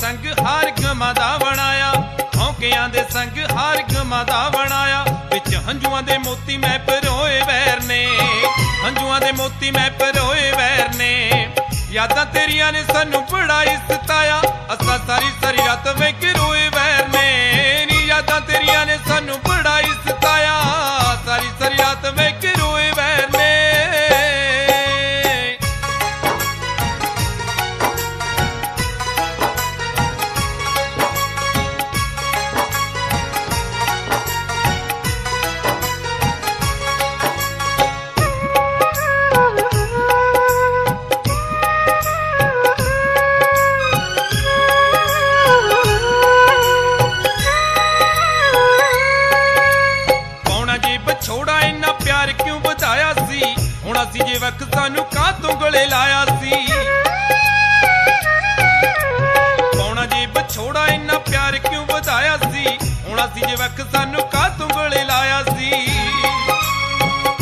ਸੰਗ ਹਰ ਗਮਾ ਬਣਾਇਆ ਹੌਕਿਆਂ ਦੇ ਸੰਗ ਹਰ ਗਮਾ ਬਣਾਇਆ। ਵਿੱਚ ਹੰਝੂਆਂ ਦੇ ਮੋਤੀ ਮੈਂ ਪਰੋਏ ਵੈਰ ਨੇ। ਹੰਝੂਆਂ ਦੇ ਮੋਤੀ ਮੈਂ ਪਰੋਏ ਵੈਰ ਨੇ। ਯਾਦਾਂ ਤੇਰੀਆਂ ਨੇ ਸਾਨੂੰ ਬੜਾ ਇਸਤਾਇਆ ਅਸਾਂ ਸਾਰੀ ਸਾਰੀ ਰਾਤ ਵੇਖ ਪਿਆਰ ਕਿਉਂ ਵਧਾਇਆ ਸੀ? ਹੁਣ ਅਸੀਂ ਜੇ ਵਕ ਸਾਨੂੰ ਕਾਹ ਤੋਂ ਗਲੇ ਲਾਇਆ ਸੀ? ਪੌਣਾ ਜੀ ਵਿਛੋੜਾ ਇੰਨਾ ਪਿਆਰ ਕਿਉਂ ਵਧਾਇਆ ਸੀ? ਹੁਣ ਅਸੀਂ ਜੇ ਵਕ ਸਾਨੂੰ ਕਾਹ ਤੋਂ ਗਲੇ ਲਾਇਆ ਸੀ?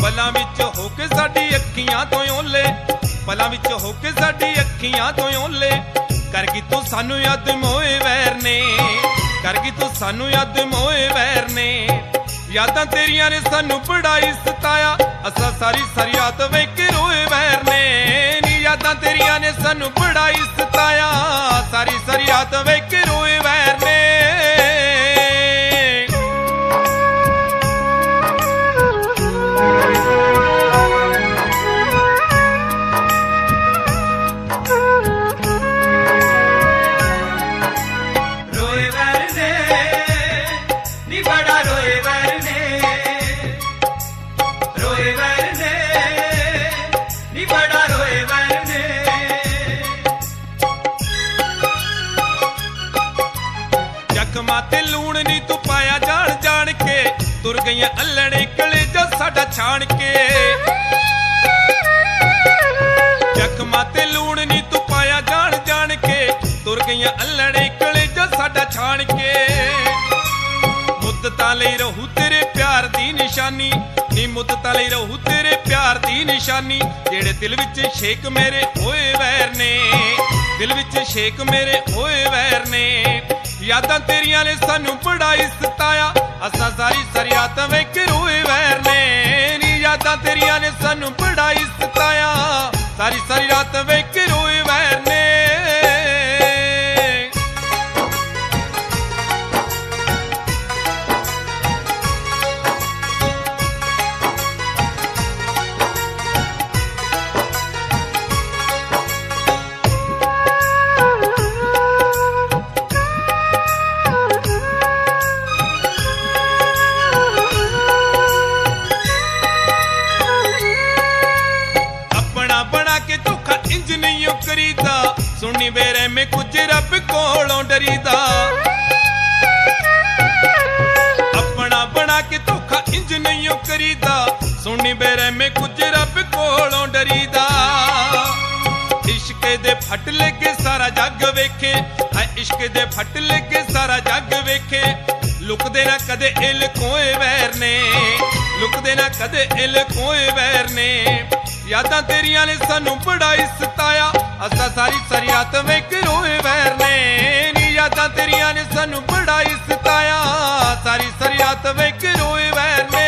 ਪਲਾਂ ਵਿੱਚ ਹੋ ਕੇ ਸਾਡੀ ਅੱਖੀਆਂ ਤੋਂ ਓਲੇ, ਪਲਾਂ ਵਿੱਚ ਹੋ ਕੇ ਸਾਡੀ ਅੱਖੀਆਂ ਤੋਂ ਓਲੇ। ਕਰ ਗਈ ਤੂੰ ਸਾਨੂੰ ਯਾਦ ਮੋਏ ਵੈਰ ਨੇ, ਕਰ ਗਈ ਤੂੰ ਸਾਨੂੰ ਯਾਦ ਮੋਏ ਵੈਰ ਨੇ। ਯਾਦਾਂ ਤੇਰੀਆਂ ਨੇ ਸਾਨੂੰ ਬੜਾ ਹੀ ਸਤਾਇਆ। ਅਸਾਂ ਸਾਰੀ ਸਾਰੀ ਰਾਤ ਵੇਖ ਰੋਏ ਵੈਰ ਨੇ। ਨੀ ਯਾਦਾਂ ਤੇਰੀਆਂ ਨੇ ਸਾਨੂੰ ਬੜਾ ਹੀ ਸਤਾਇਆ। ਸਾਰੀ ਸਾਰੀ ਰਾਤ ਵੇਖ ਗਈਆਂ ਅੱਲੜੇ ਕਲੇਜਾ ਸਾਡਾ ਛਾਣ ਕੇ। ਜ਼ਖਮਾਂ ਤੇ ਲੂਣ ਨਹੀਂ ਤੂੰ ਪਾਇਆ ਜਾਣ ਜਾਣ ਕੇ। ਤੁਰ ਗਈਆਂ ਅੱਲੜੇ ਕਲੇਜਾ ਸਾਡਾ ਛਾਣ ਕੇ। ਮੁੱਦਤਾਂ ਲਈ ਰਹੂ ਤੇਰੇ ਪਿਆਰ ਦੀ ਨਿਸ਼ਾਨੀ। ਨੀ ਮੁੱਦਤਾਂ ਲਈ ਰਹੂ ਤੇਰੇ ਪਿਆਰ ਦੀ ਨਿਸ਼ਾਨੀ। ਜਿਹੜੇ ਦਿਲ ਵਿੱਚ ਛੇਕ ਮੇਰੇ ਹੋਏ ਵੈਰ ਨੇ। ਦਿਲ ਵਿੱਚ ਛੇਕ ਮੇਰੇ ਹੋਏ ਵੈਰ ਨੇ। ਯਾਦਾਂ ਤੇਰੀਆਂ ਨੇ ਸਾਨੂੰ ਬੜਾ ਹੀ ਸਤਾਇਆ। ਅਸਾਂ ਸਾਰੀ ਸਾਨੂੰ ਬੜਾ ਹੀ ਸਤਾਇਆ ਸਾਰੀ ਸਾਰੀ ਰਾਤ ਵੇਖ ਰੋਏ ਕਰੀਦਾ। ਸੁਣੀ ਬੇਰੇ ਮੈਂ ਕੁਝ ਰੱਬ ਕੋਲੋਂ ਡਰੀਦਾ। ਆਪਣਾ ਬਣਾ ਕੇ ਧੋਖਾ ਇੰਜ ਨਹੀਂ ਕਰੀਦਾ। ਸੁਣੀ ਬੇਰੇ ਮੈਂ ਕੁਝ ਰੱਬ ਕੋਲੋਂ ਡਰੀਦਾ। ਇਸ਼ਕ ਦੇ ਫੱਟ ਲੱਗੇ ਸਾਰਾ ਜੱਗ ਵੇਖੇ। ਹਾਏ, ਇਸ਼ਕ ਦੇ ਫੱਟ ਲੱਗੇ ਸਾਰਾ ਜੱਗ ਵੇਖੇ। ਲੁਕਦੇ ਨਾ ਕਦੇ ਇਲ ਕੋਏ ਵੈਰ ਨੇ। ਲੁਕਦੇ ਨਾ ਕਦੇ ਇਲ ਕੋਏ ਵੈਰ ਨੇ। ਯਾਦਾਂ ਤੇਰੀਆਂ ਨੇ ਸਾਨੂੰ ਬੜਾ ਹੀ ਸਤਾਇਆ। ਅਸਾਂ ਸਾਰੀ ਰੋਏ ਵੈਰ ਨੇ ਨੀ ਯਾਦਾਂ ਤੇਰੀਆਂ ਨੇ ਸਾਨੂੰ ਬੜਾ ਹੀ ਸਤਾਇਆ। ਸਾਰੀ ਸਾਰੀ ਰਾਤ ਵੇਖ ਰੋਏ ਵੈਰ ਨੇ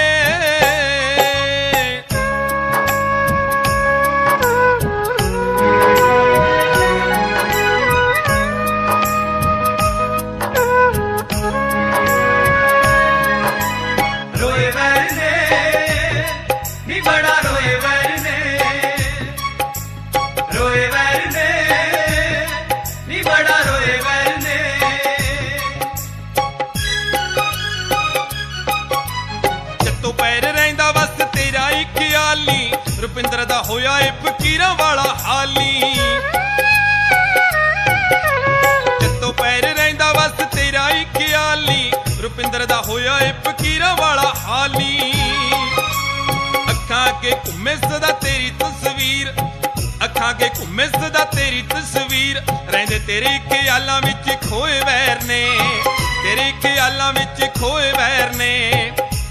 ਰੋਏ ਵਰਨੇ, ਨੀ ਬੜਾ ਰੁਪਿੰਦਰ ਦਾ ਹੋਇਆ ਏ ਫਕੀਰਾਂ ਵਾਲਾ ਹਾਲੀ। ਜੱਤੋਂ ਪੈਰ ਰਹਿੰਦਾ ਬਸ ਤੇਰਾ ਹੀ ਖਿਆਲੀ। ਰੁਪਿੰਦਰ ਦਾ ਹੋਇਆ ਏ ਫਕੀਰਾਂ ਵਾਲਾ ਹਾਲੀ। ਅੱਖਾਂ ਅੱਗੇ ਘੁੰਮੇ ਸਦਾ ਤੇਰੀ ਤਸਵੀਰ। ਅੱਖਾਂ ਅੱਗੇ ਘੁੰਮੇ ਸਦਾ ਤੇਰੀ ਤਸਵੀਰ। ਰਹਿੰਦੇ ਤੇਰੇ ਖਿਆਲਾਂ ਵਿੱਚ ਖੋਏ ਵੈਰ ਨੇ। ਤੇਰੇ ਖਿਆਲਾਂ ਵਿੱਚ ਖੋਏ ਵੈਰ ਨੇ।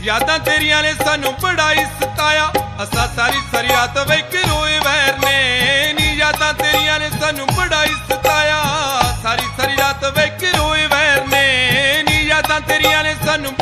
ਯਾਦਾਂ ਤੇਰੀਆਂ ਨੇ ਸਾਨੂੰ ਬੜਾ ਹੀ ਸਤਾਇਆ। ਅਸਾਂ ਸਾਰੀ ਸਰਿਆਤ ਵੇਖ ਰੋਏ ਵੈਰ ਨੇ। ਨੀ ਯਾਦਾਂ ਤੇਰੀਆਂ ਨੇ ਸਾਨੂੰ ਬੜਾਈ ਸਤਾਇਆ। ਸਾਰੀ ਸਰਿਆਤ ਵੇਖ ਰੋਏ ਵੈਰ ਨੇ। ਨੀ ਯਾਦਾਂ ਤੇਰੀਆਂ ਨੇ ਸਾਨੂੰ